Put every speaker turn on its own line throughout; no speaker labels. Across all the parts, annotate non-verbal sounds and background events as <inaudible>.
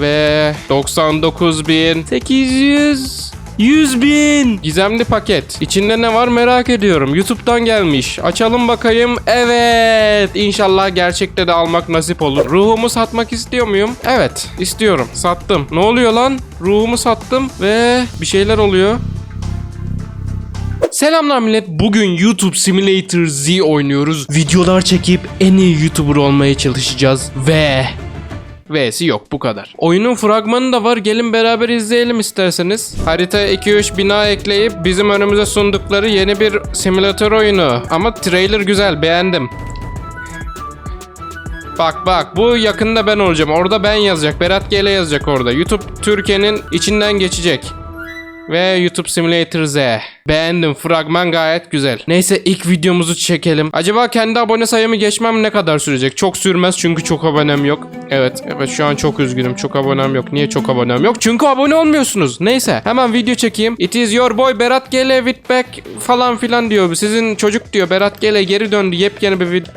Ve 99.800 100 bin. Gizemli paket. İçinde ne var merak ediyorum. YouTube'dan gelmiş. Açalım bakayım. Evet. İnşallah gerçekte de almak nasip olur. Ruhumu satmak istiyor muyum? Evet. istiyorum. Sattım. Ne oluyor lan? Ruhumu sattım ve bir şeyler oluyor. Selamlar millet. Bugün YouTube Simulator Z oynuyoruz. Videolar çekip en iyi YouTuber olmaya çalışacağız. Ve... V'si yok bu kadar. Oyunun fragmanı da var. Gelin beraber izleyelim isterseniz. Harita 2-3 bina ekleyip bizim önümüze sundukları yeni bir simülatör oyunu. Ama trailer güzel beğendim. Bak bak bu yakında ben olacağım. Orada ben yazacak. Berat Gele yazacak orada. YouTube Türkiye'nin içinden geçecek. Ve YouTube Simulator Z. Beğendim. Fragman gayet güzel. Neyse ilk videomuzu çekelim. Acaba kendi abone sayımı geçmem ne kadar sürecek? Çok sürmez çünkü çok abonem yok. Evet. Evet şu an çok üzgünüm. Çok abonem yok. Niye çok abonem yok? Çünkü abone olmuyorsunuz. Neyse. Hemen video çekeyim. It is your boy Berat Gele with back falan filan diyor. Sizin çocuk diyor. Berat Gele geri döndü. Yepyeni bir video.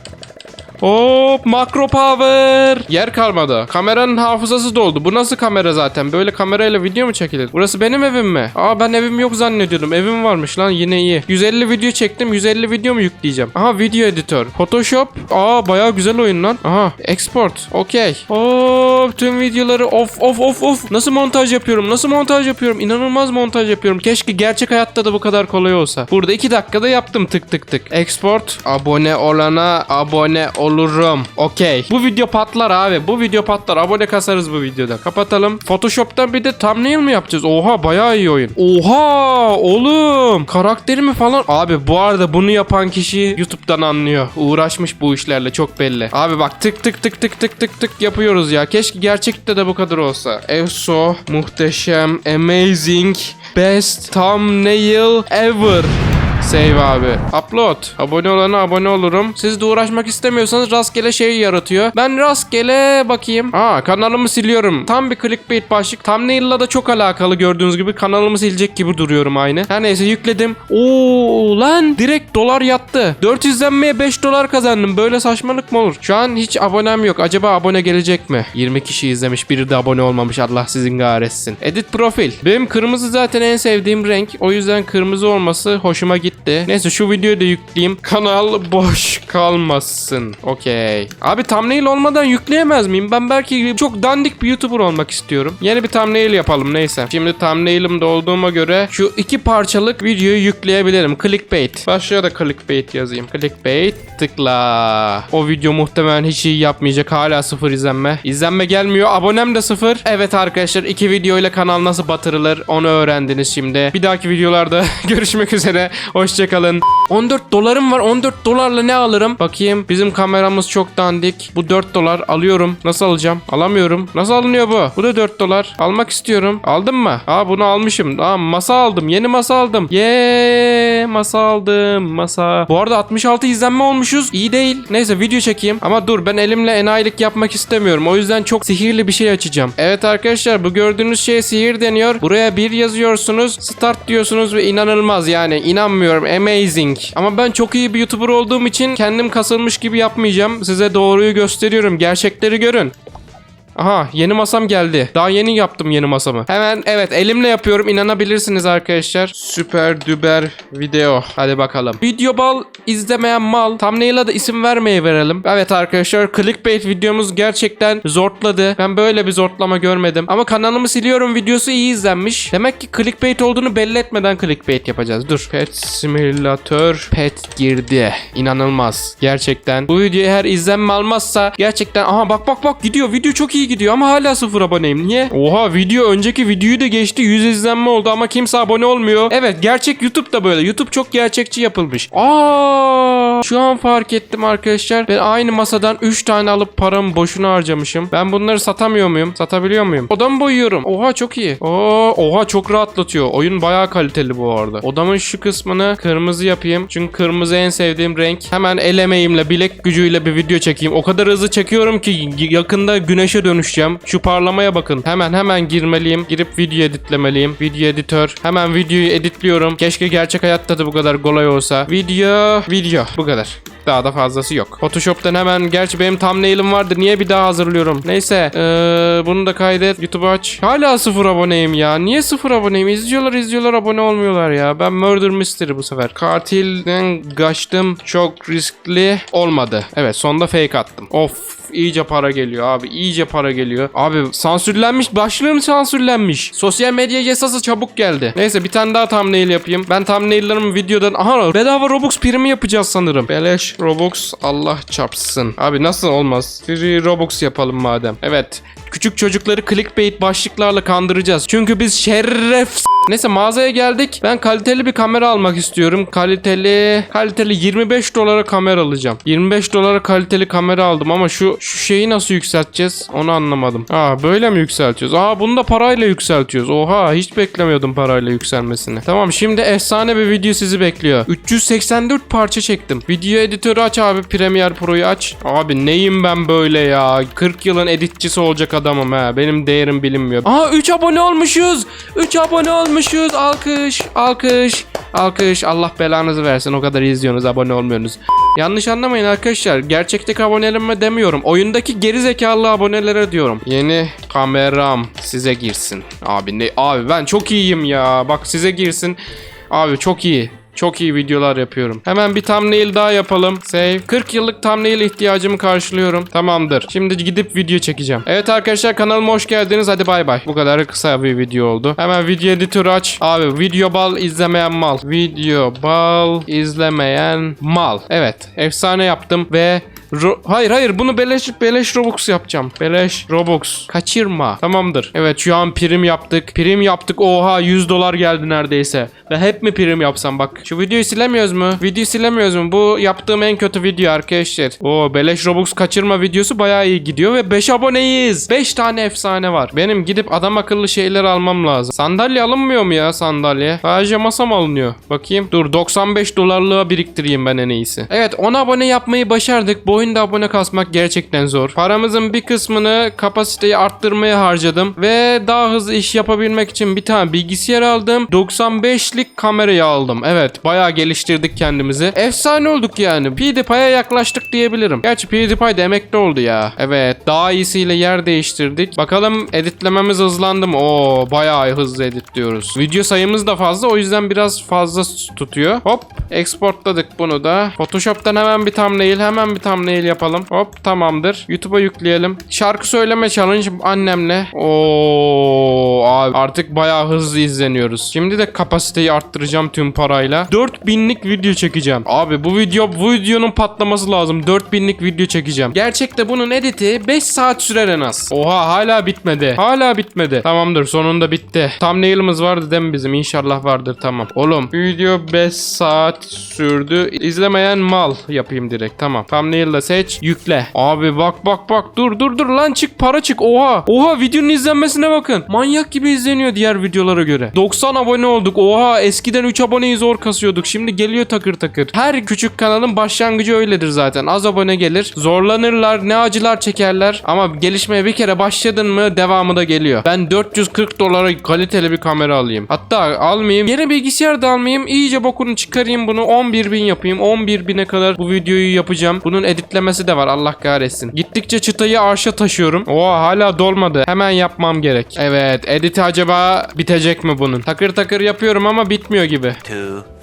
Hop makro power. Yer kalmadı. Kameranın hafızası doldu. Bu nasıl kamera zaten? Böyle kamerayla video mu çekilir? Burası benim evim mi? Aa ben evim yok zannediyordum. Evim varmış lan yine iyi. 150 video çektim. 150 video mu yükleyeceğim? Aha video editör. Photoshop. Aa bayağı güzel oyun lan. Aha export. Okey. Hop tüm videoları of of of of. Nasıl montaj yapıyorum? Nasıl montaj yapıyorum? İnanılmaz montaj yapıyorum. Keşke gerçek hayatta da bu kadar kolay olsa. Burada 2 dakikada yaptım tık tık tık. Export. Abone olana abone olurum. Okey. Bu video patlar abi. Bu video patlar. Abone kasarız bu videoda. Kapatalım. Photoshop'tan bir de thumbnail mi yapacağız? Oha bayağı iyi oyun. Oha oğlum. Karakterimi falan. Abi bu arada bunu yapan kişi YouTube'dan anlıyor. Uğraşmış bu işlerle çok belli. Abi bak tık tık tık tık tık tık tık yapıyoruz ya. Keşke gerçekte de bu kadar olsa. Efso muhteşem amazing best thumbnail ever. Save abi. Upload. Abone olana abone olurum. Siz de uğraşmak istemiyorsanız rastgele şey yaratıyor. Ben rastgele bakayım. Aa kanalımı siliyorum. Tam bir clickbait başlık. Thumbnail'la da çok alakalı gördüğünüz gibi kanalımı silecek gibi duruyorum aynı. Her neyse yükledim. Oo lan direkt dolar yattı. 400 izlenmeye 5 dolar kazandım. Böyle saçmalık mı olur? Şu an hiç abonem yok. Acaba abone gelecek mi? 20 kişi izlemiş. Biri de abone olmamış. Allah sizin kahretsin. Edit profil. Benim kırmızı zaten en sevdiğim renk. O yüzden kırmızı olması hoşuma gitti. Neyse şu videoyu da yükleyeyim. Kanal boş kalmasın. Okey. Abi thumbnail olmadan yükleyemez miyim? Ben belki çok dandik bir YouTuber olmak istiyorum. Yeni bir thumbnail yapalım neyse. Şimdi thumbnail'ımda olduğuma göre şu iki parçalık videoyu yükleyebilirim. Clickbait. Başlığa da clickbait yazayım. Clickbait tıkla. O video muhtemelen hiç iyi yapmayacak. Hala sıfır izlenme. İzlenme gelmiyor. Abonem de sıfır. Evet arkadaşlar iki video ile kanal nasıl batırılır onu öğrendiniz şimdi. Bir dahaki videolarda <laughs> görüşmek üzere. Hoşçakalın. 14 dolarım var. 14 dolarla ne alırım? Bakayım. Bizim kameramız çok dandik. Bu 4 dolar alıyorum. Nasıl alacağım? Alamıyorum. Nasıl alınıyor bu? Bu da 4 dolar. Almak istiyorum. Aldın mı? Aa bunu almışım. Aa masa aldım. Yeni masa aldım. Yeee masa aldım. Masa. Bu arada 66 izlenme olmuşuz. İyi değil. Neyse video çekeyim. Ama dur ben elimle enayilik yapmak istemiyorum. O yüzden çok sihirli bir şey açacağım. Evet arkadaşlar bu gördüğünüz şey sihir deniyor. Buraya bir yazıyorsunuz. Start diyorsunuz ve inanılmaz yani. inanmıyorum. Amazing. Ama ben çok iyi bir YouTuber olduğum için kendim kasılmış gibi yapmayacağım. Size doğruyu gösteriyorum. Gerçekleri görün. Aha yeni masam geldi. Daha yeni yaptım yeni masamı. Hemen evet elimle yapıyorum inanabilirsiniz arkadaşlar. Süper düber video. Hadi bakalım. Video bal izlemeyen mal. Thumbnail'a da isim vermeye verelim. Evet arkadaşlar clickbait videomuz gerçekten zortladı. Ben böyle bir zortlama görmedim. Ama kanalımı siliyorum videosu iyi izlenmiş. Demek ki clickbait olduğunu belli etmeden clickbait yapacağız. Dur. Pet simülatör pet girdi. İnanılmaz. Gerçekten. Bu video eğer izlenme almazsa gerçekten aha bak bak bak gidiyor. Video çok iyi gidiyor ama hala sıfır aboneyim. Niye? Oha video önceki videoyu da geçti. 100 izlenme oldu ama kimse abone olmuyor. Evet gerçek YouTube da böyle. YouTube çok gerçekçi yapılmış. Aa! Şu an fark ettim arkadaşlar. Ben aynı masadan 3 tane alıp paramı boşuna harcamışım. Ben bunları satamıyor muyum? Satabiliyor muyum? Odamı boyuyorum. Oha çok iyi. Oo, oha çok rahatlatıyor. Oyun bayağı kaliteli bu arada. Odamın şu kısmını kırmızı yapayım. Çünkü kırmızı en sevdiğim renk. Hemen el emeğimle, bilek gücüyle bir video çekeyim. O kadar hızlı çekiyorum ki yakında güneşe dönüyorum dönüşeceğim. Şu parlamaya bakın. Hemen hemen girmeliyim. Girip video editlemeliyim. Video editör. Hemen videoyu editliyorum. Keşke gerçek hayatta da bu kadar kolay olsa. Video, video. Bu kadar. Daha da fazlası yok. Photoshop'tan hemen gerçi benim thumbnail'im vardı. Niye bir daha hazırlıyorum? Neyse. Ee, bunu da kaydet. YouTube aç. Hala sıfır aboneyim ya. Niye sıfır aboneyim? İzliyorlar izliyorlar abone olmuyorlar ya. Ben Murder Mystery bu sefer. Katilden kaçtım. Çok riskli olmadı. Evet sonda fake attım. Of iyice para geliyor abi. iyice para geliyor. Abi sansürlenmiş. Başlığım sansürlenmiş. Sosyal medya yasası çabuk geldi. Neyse bir tane daha thumbnail yapayım. Ben thumbnail'larımı videodan... Aha bedava Robux primi yapacağız sanırım. Beleş Robux Allah çarpsın. Abi nasıl olmaz? Free Robux yapalım madem. Evet. Küçük çocukları clickbait başlıklarla kandıracağız. Çünkü biz şeref Neyse mağazaya geldik. Ben kaliteli bir kamera almak istiyorum. Kaliteli kaliteli 25 dolara kamera alacağım. 25 dolara kaliteli kamera aldım ama şu şu şeyi nasıl yükselteceğiz? Onu anlamadım. Aa böyle mi yükseltiyoruz? Aa bunu da parayla yükseltiyoruz. Oha hiç beklemiyordum parayla yükselmesini. Tamam şimdi efsane bir video sizi bekliyor. 384 parça çektim. Video editörü aç abi. Premiere Pro'yu aç. Abi neyim ben böyle ya? 40 yılın editçisi olacak adamım ha. Benim değerim bilinmiyor. Aa 3 abone olmuşuz. 3 abone olmuşuz. Alkış, alkış, alkış. Allah belanızı versin. O kadar izliyorsunuz, abone olmuyorsunuz. Yanlış anlamayın arkadaşlar. Gerçekteki abonelerime demiyorum. Oyundaki geri zekalı abonelere diyorum. Yeni kameram size girsin. Abi ne abi ben çok iyiyim ya. Bak size girsin. Abi çok iyi. Çok iyi videolar yapıyorum. Hemen bir thumbnail daha yapalım. Save. 40 yıllık thumbnail ihtiyacımı karşılıyorum. Tamamdır. Şimdi gidip video çekeceğim. Evet arkadaşlar kanalıma hoş geldiniz. Hadi bay bay. Bu kadar kısa bir video oldu. Hemen video editörü aç. Abi video bal izlemeyen mal. Video bal izlemeyen mal. Evet. Efsane yaptım ve Ro- hayır hayır bunu beleş beleş Robux yapacağım. Beleş Robux. Kaçırma. Tamamdır. Evet şu an prim yaptık. Prim yaptık. Oha 100 dolar geldi neredeyse. Ve hep mi prim yapsam bak. Şu videoyu silemiyoruz mu? Videoyu silemiyoruz mu? Bu yaptığım en kötü video arkadaşlar. O beleş Robux kaçırma videosu bayağı iyi gidiyor ve 5 aboneyiz. 5 tane efsane var. Benim gidip adam akıllı şeyler almam lazım. Sandalye alınmıyor mu ya sandalye? Sadece masam alınıyor. Bakayım. Dur 95 dolarlığa biriktireyim ben en iyisi. Evet 10 abone yapmayı başardık. Bu oyunda abone kasmak gerçekten zor. Paramızın bir kısmını kapasiteyi arttırmaya harcadım. Ve daha hızlı iş yapabilmek için bir tane bilgisayar aldım. 95'lik kamerayı aldım. Evet bayağı geliştirdik kendimizi. Efsane olduk yani. PewDiePie'ye yaklaştık diyebilirim. Gerçi PewDiePie de emekli oldu ya. Evet daha iyisiyle yer değiştirdik. Bakalım editlememiz hızlandı mı? Oo bayağı hızlı editliyoruz. Video sayımız da fazla o yüzden biraz fazla tutuyor. Hop exportladık bunu da. Photoshop'tan hemen bir thumbnail hemen bir thumbnail yapalım. Hop tamamdır. YouTube'a yükleyelim. Şarkı söyleme challenge annemle. Oo abi artık bayağı hızlı izleniyoruz. Şimdi de kapasiteyi arttıracağım tüm parayla. 4000'lik video çekeceğim. Abi bu video bu videonun patlaması lazım. 4000'lik video çekeceğim. Gerçekte bunun editi 5 saat sürer en az. Oha hala bitmedi. Hala bitmedi. Tamamdır sonunda bitti. Thumbnail'ımız vardı değil mi bizim? İnşallah vardır tamam. Oğlum video 5 saat sürdü. İzlemeyen mal yapayım direkt. Tamam. Thumbnail'la seç. Yükle. Abi bak bak bak. Dur dur dur lan çık para çık. Oha. Oha videonun izlenmesine bakın. Manyak gibi izleniyor diğer videolara göre. 90 abone olduk. Oha eskiden 3 aboneyi zor kasıyorduk. Şimdi geliyor takır takır. Her küçük kanalın başlangıcı öyledir zaten. Az abone gelir. Zorlanırlar. Ne acılar çekerler. Ama gelişmeye bir kere başladın mı devamı da geliyor. Ben 440 dolara kaliteli bir kamera alayım. Hatta almayayım. Yeni bilgisayar da almayayım. İyice bokunu çıkarayım bunu. 11 bin yapayım. 11 bine kadar bu videoyu yapacağım. Bunun editlemesi de var. Allah kahretsin. Gittikçe çıtayı arşa taşıyorum. Oha hala dolmadı. Hemen yapmam gerek. Evet. Editi acaba bitecek mi bunun? Takır takır yapıyorum ama bitmiyor gibi.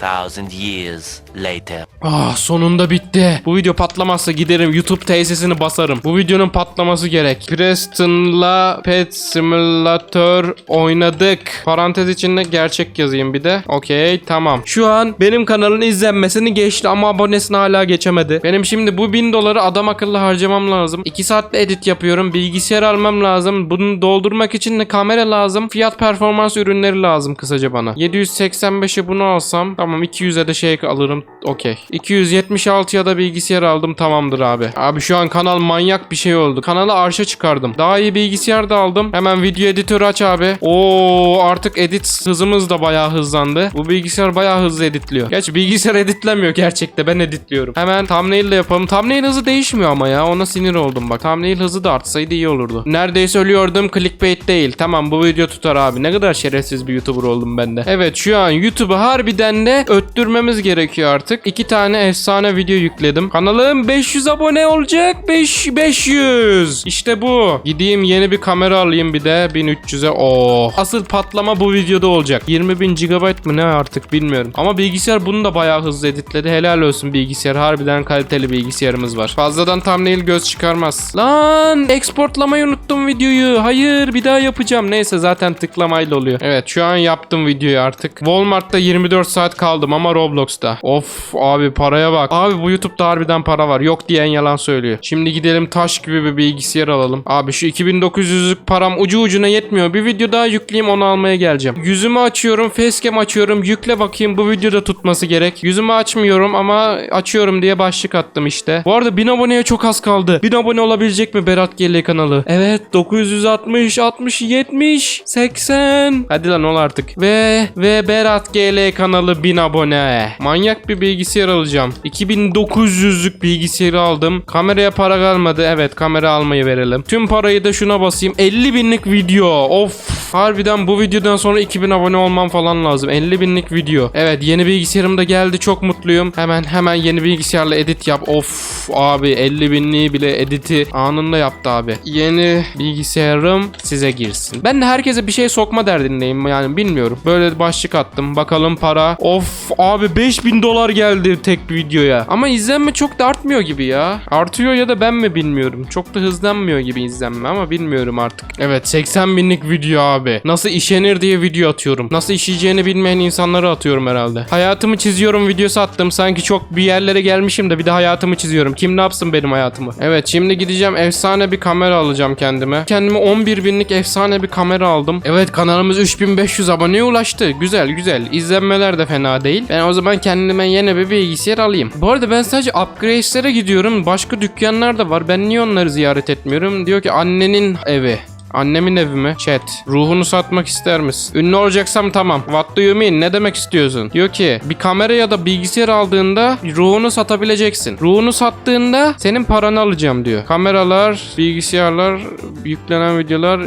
2,000 years later.
Ah sonunda bitti. Bu video patlamazsa giderim YouTube tesisini basarım. Bu videonun patlaması gerek. Preston'la Pet Simulator oynadık. Parantez içinde gerçek yazayım bir de. Okey tamam. Şu an benim kanalın izlenmesini geçti ama abonesini hala geçemedi. Benim şimdi bu 1000 doları adam akıllı harcamam lazım. 2 saatte edit yapıyorum. Bilgisayar almam lazım. Bunu doldurmak için de kamera lazım. Fiyat performans ürünleri lazım kısaca bana. 785'e bunu alsam tamam 200'e de şey alırım. Okey. 276'ya da bilgisayar aldım tamamdır abi. Abi şu an kanal manyak bir şey oldu. Kanalı arşa çıkardım. Daha iyi bilgisayar da aldım. Hemen video editörü aç abi. Oo artık edit hızımız da bayağı hızlandı. Bu bilgisayar bayağı hızlı editliyor. Gerçi bilgisayar editlemiyor gerçekte. Ben editliyorum. Hemen thumbnail de yapalım. Thumbnail hızı değişmiyor ama ya. Ona sinir oldum bak. Thumbnail hızı da artsaydı iyi olurdu. Neredeyse ölüyordum. Clickbait değil. Tamam bu video tutar abi. Ne kadar şerefsiz bir YouTuber oldum ben de. Evet şu an YouTube'u harbiden de öttürmemiz gerekiyor artık. İki tane efsane video yükledim. Kanalım 500 abone olacak. 5 500. İşte bu. Gideyim yeni bir kamera alayım bir de 1300'e. Oh. Asıl patlama bu videoda olacak. 20.000 GB mı ne artık bilmiyorum. Ama bilgisayar bunu da bayağı hızlı editledi. Helal olsun bilgisayar. Harbiden kaliteli bilgisayarımız var. Fazladan thumbnail göz çıkarmaz. Lan exportlamayı unuttum videoyu. Hayır bir daha yapacağım. Neyse zaten tıklamayla oluyor. Evet şu an yaptım videoyu artık. Walmart'ta 24 saat kaldım ama Roblox'ta. Of abi paraya bak. Abi bu YouTube'da harbiden para var. Yok diyen yalan söylüyor. Şimdi gidelim taş gibi bir bilgisayar alalım. Abi şu 2900'lük param ucu ucuna yetmiyor. Bir video daha yükleyeyim onu almaya geleceğim. Yüzümü açıyorum. Facecam açıyorum. Yükle bakayım bu videoda tutması gerek. Yüzümü açmıyorum ama açıyorum diye başlık attım işte. Bu arada 1000 aboneye çok az kaldı. 1000 abone olabilecek mi Berat GL kanalı? Evet 960, 60, 70, 80. Hadi lan ol artık. Ve ve Berat GL kanalı 1000 abone. Manyak bir bilgisayar alacağım. 2900'lük bilgisayarı aldım. Kameraya para kalmadı. Evet kamera almayı verelim. Tüm parayı da şuna basayım. 50 binlik video. Of. Harbiden bu videodan sonra 2000 abone olmam falan lazım. 50 binlik video. Evet yeni bilgisayarım da geldi. Çok mutluyum. Hemen hemen yeni bilgisayarla edit yap. Of abi 50 binliği bile editi anında yaptı abi. Yeni bilgisayarım size girsin. Ben de herkese bir şey sokma derdindeyim yani bilmiyorum. Böyle başlık attım. Bakalım para. Of abi 5000 dolar geldi tek videoya. Ama izlenme çok da artmıyor gibi ya. Artıyor ya da ben mi bilmiyorum. Çok da hızlanmıyor gibi izlenme ama bilmiyorum artık. Evet 80 binlik video abi. Nasıl işenir diye video atıyorum. Nasıl işleyeceğini bilmeyen insanları atıyorum herhalde. Hayatımı çiziyorum videosu attım. Sanki çok bir yerlere gelmişim de bir de hayatımı çiziyorum. Kim ne yapsın benim hayatımı? Evet şimdi gideceğim efsane bir kamera alacağım kendime. Kendime 11 binlik efsane bir kamera aldım. Evet kanalımız 3500 aboneye ulaştı. Güzel güzel. İzlenmeler de fena değil. Ben o zaman kendime yeni bir bilgisayar alayım. Bu arada ben sadece upgrade'lere gidiyorum. Başka dükkanlar da var. Ben niye onları ziyaret etmiyorum? Diyor ki annenin evi. Annemin evi mi? Chat. Ruhunu satmak ister misin? Ünlü olacaksam tamam. What do you mean? Ne demek istiyorsun? Diyor ki bir kamera ya da bilgisayar aldığında ruhunu satabileceksin. Ruhunu sattığında senin paranı alacağım diyor. Kameralar, bilgisayarlar, yüklenen videolar,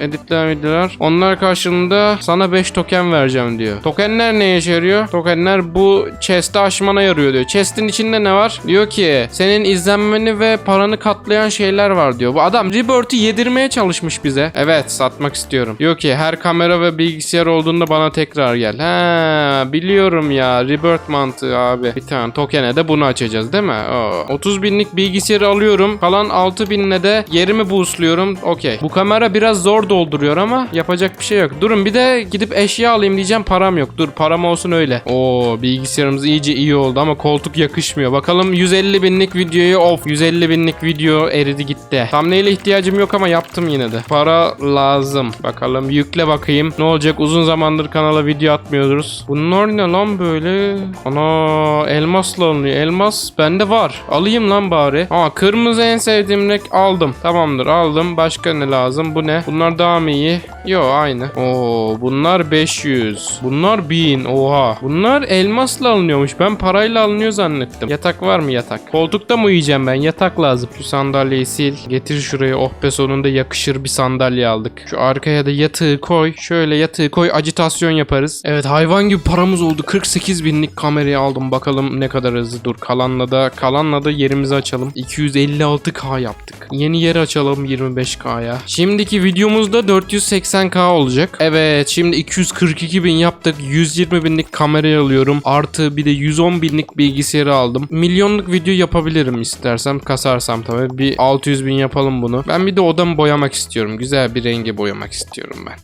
editlenen videolar. Onlar karşılığında sana 5 token vereceğim diyor. Tokenler neye yarıyor? Tokenler bu chest'i aşmana yarıyor diyor. Chest'in içinde ne var? Diyor ki senin izlenmeni ve paranı katlayan şeyler var diyor. Bu adam Rebirth'ü yedirmeye çalışmış bize. Evet satmak istiyorum. Diyor ki her kamera ve bilgisayar olduğunda bana tekrar gel. Ha biliyorum ya Rebirth mantığı abi. Bir tane tokene de bunu açacağız değil mi? Oo. 30 binlik bilgisayarı alıyorum. Kalan 6 binle de yerimi boostluyorum. Okey. Bu kamera biraz zor dolduruyor ama yapacak bir şey yok. Durun bir de gidip eşya alayım diyeceğim param yok. Dur param olsun öyle. Oo bilgisayarımız iyice iyi oldu ama koltuk yakışmıyor. Bakalım 150 binlik videoyu of 150 binlik video eridi gitti. Thumbnail'e ihtiyacım yok ama yaptım yine de. Para lazım. Bakalım yükle bakayım. Ne olacak uzun zamandır kanala video atmıyoruz. Bunlar ne lan böyle? Ana elmasla alınıyor. Elmas bende var. Alayım lan bari. Aa kırmızı en sevdiğim renk aldım. Tamamdır aldım. Başka ne lazım? Bu ne? Bunlar daha mı iyi? Yo aynı. Oo bunlar 500. Bunlar 1000. Oha. Bunlar elmasla alınıyormuş. Ben parayla alınıyor zannettim. Yatak var mı yatak? Koltukta mı uyuyacağım ben? Yatak lazım. Şu sandalyeyi sil. Getir şuraya. Oh be sonunda yakışır bir sandalye aldık. Şu arkaya da yatağı koy. Şöyle yatağı koy. Acitasyon yaparız. Evet hayvan gibi paramız oldu. 48 binlik kamerayı aldım. Bakalım ne kadar hızlı. Dur kalanla da kalanla da yerimizi açalım. 256k yaptık. Yeni yer açalım 25k'ya. Şimdiki videomuzda 480k olacak. Evet şimdi 242 bin yaptık. 120 binlik kamerayı alıyorum. Artı bir de 110 binlik bilgisayarı aldım. Milyonluk video yapabilirim istersem. Kasarsam tabii. Bir 600 bin yapalım bunu. Ben bir de odamı boyamak istiyorum. Güzel bir renge boyamak istiyorum ben.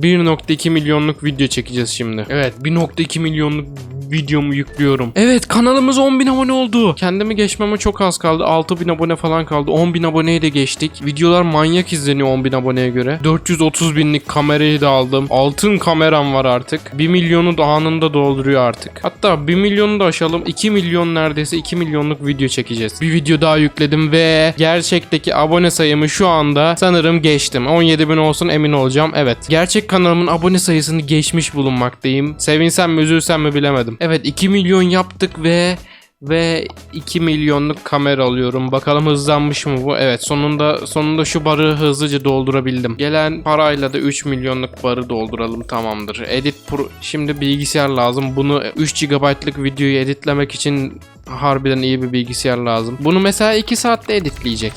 ...1.2 milyonluk video çekeceğiz şimdi. Evet 1.2 milyonluk videomu yüklüyorum. Evet kanalımız 10.000 abone oldu. Kendimi geçmeme çok az kaldı. 6.000 abone falan kaldı. 10.000 aboneyi de geçtik. Videolar manyak izleniyor 10.000 aboneye göre. 430 binlik kamerayı da aldım. Altın kameram var artık. 1 milyonu da anında dolduruyor artık. Hatta 1 milyonu da aşalım. 2 milyon neredeyse 2 milyonluk video çekeceğiz. Bir video daha yükledim ve gerçekteki abone sayımı şu anda sanırım geçtim. 17 bin olsun emin olacağım. Evet. Gerçek kanalımın abone sayısını geçmiş bulunmaktayım. Sevinsem mi üzülsem mi bilemedim. Evet 2 milyon yaptık ve ve 2 milyonluk kamera alıyorum. Bakalım hızlanmış mı bu? Evet sonunda sonunda şu barı hızlıca doldurabildim. Gelen parayla da 3 milyonluk barı dolduralım tamamdır. Edit pro şimdi bilgisayar lazım. Bunu 3 GB'lık videoyu editlemek için harbiden iyi bir bilgisayar lazım. Bunu mesela 2 saatte editleyecek.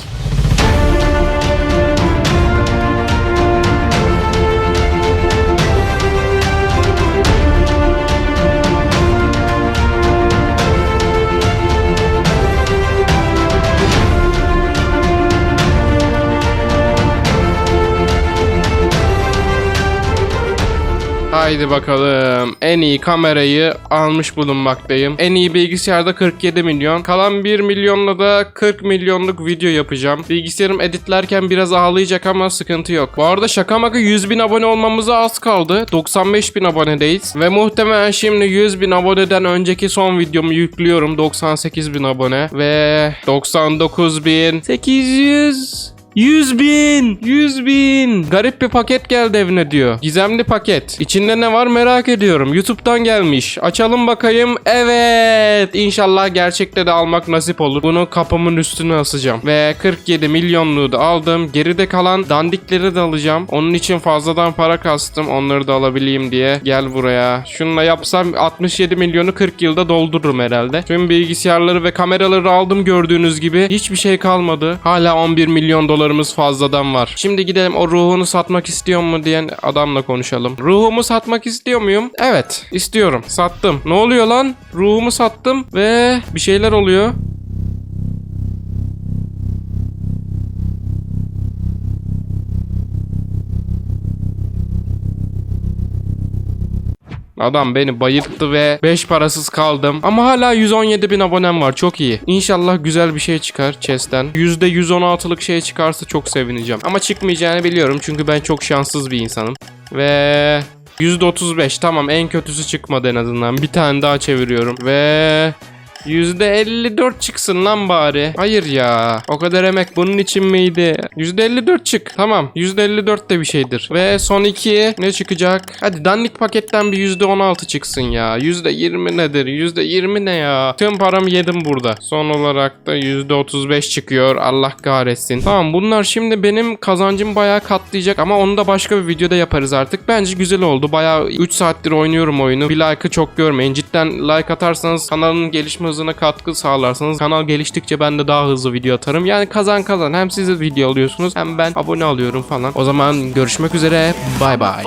Haydi bakalım. En iyi kamerayı almış bulunmaktayım. En iyi bilgisayarda 47 milyon. Kalan 1 milyonla da 40 milyonluk video yapacağım. Bilgisayarım editlerken biraz ağlayacak ama sıkıntı yok. Bu arada şaka maka 100 bin abone olmamıza az kaldı. 95 bin abonedeyiz. Ve muhtemelen şimdi 100 bin aboneden önceki son videomu yüklüyorum. 98 bin abone. Ve 99 bin 800 100 bin! 100 bin! Garip bir paket geldi evine diyor. Gizemli paket. İçinde ne var merak ediyorum. YouTube'dan gelmiş. Açalım bakayım. Evet! İnşallah gerçekte de almak nasip olur. Bunu kapımın üstüne asacağım. Ve 47 milyonluğu da aldım. Geride kalan dandikleri de alacağım. Onun için fazladan para kastım. Onları da alabileyim diye. Gel buraya. Şununla yapsam 67 milyonu 40 yılda doldururum herhalde. Tüm bilgisayarları ve kameraları aldım gördüğünüz gibi. Hiçbir şey kalmadı. Hala 11 milyon dolarımız fazladan var. Şimdi gidelim o ruhunu satmak istiyor mu diyen adamla konuşalım. Ruhumu satmak istiyor muyum? Evet istiyorum. Sattım. Ne oluyor lan? Ruhumu sattım ve bir şeyler oluyor. Adam beni bayılttı ve 5 parasız kaldım. Ama hala 117 bin abonem var. Çok iyi. İnşallah güzel bir şey çıkar chest'ten. %116'lık şey çıkarsa çok sevineceğim. Ama çıkmayacağını biliyorum çünkü ben çok şanssız bir insanım. Ve %35 tamam en kötüsü çıkmadı en azından. Bir tane daha çeviriyorum. Ve %54 çıksın lan bari. Hayır ya. O kadar emek bunun için miydi? %54 çık. Tamam. %54 de bir şeydir. Ve son iki ne çıkacak? Hadi dandik paketten bir %16 çıksın ya. %20 nedir? %20 ne ya? Tüm paramı yedim burada. Son olarak da %35 çıkıyor. Allah kahretsin. Tamam bunlar şimdi benim kazancım bayağı katlayacak ama onu da başka bir videoda yaparız artık. Bence güzel oldu. Bayağı 3 saattir oynuyorum oyunu. Bir like'ı çok görmeyin. Cidden like atarsanız kanalın gelişme hızına katkı sağlarsanız kanal geliştikçe ben de daha hızlı video atarım. Yani kazan kazan. Hem siz de video alıyorsunuz hem ben abone alıyorum falan. O zaman görüşmek üzere. Bay bay.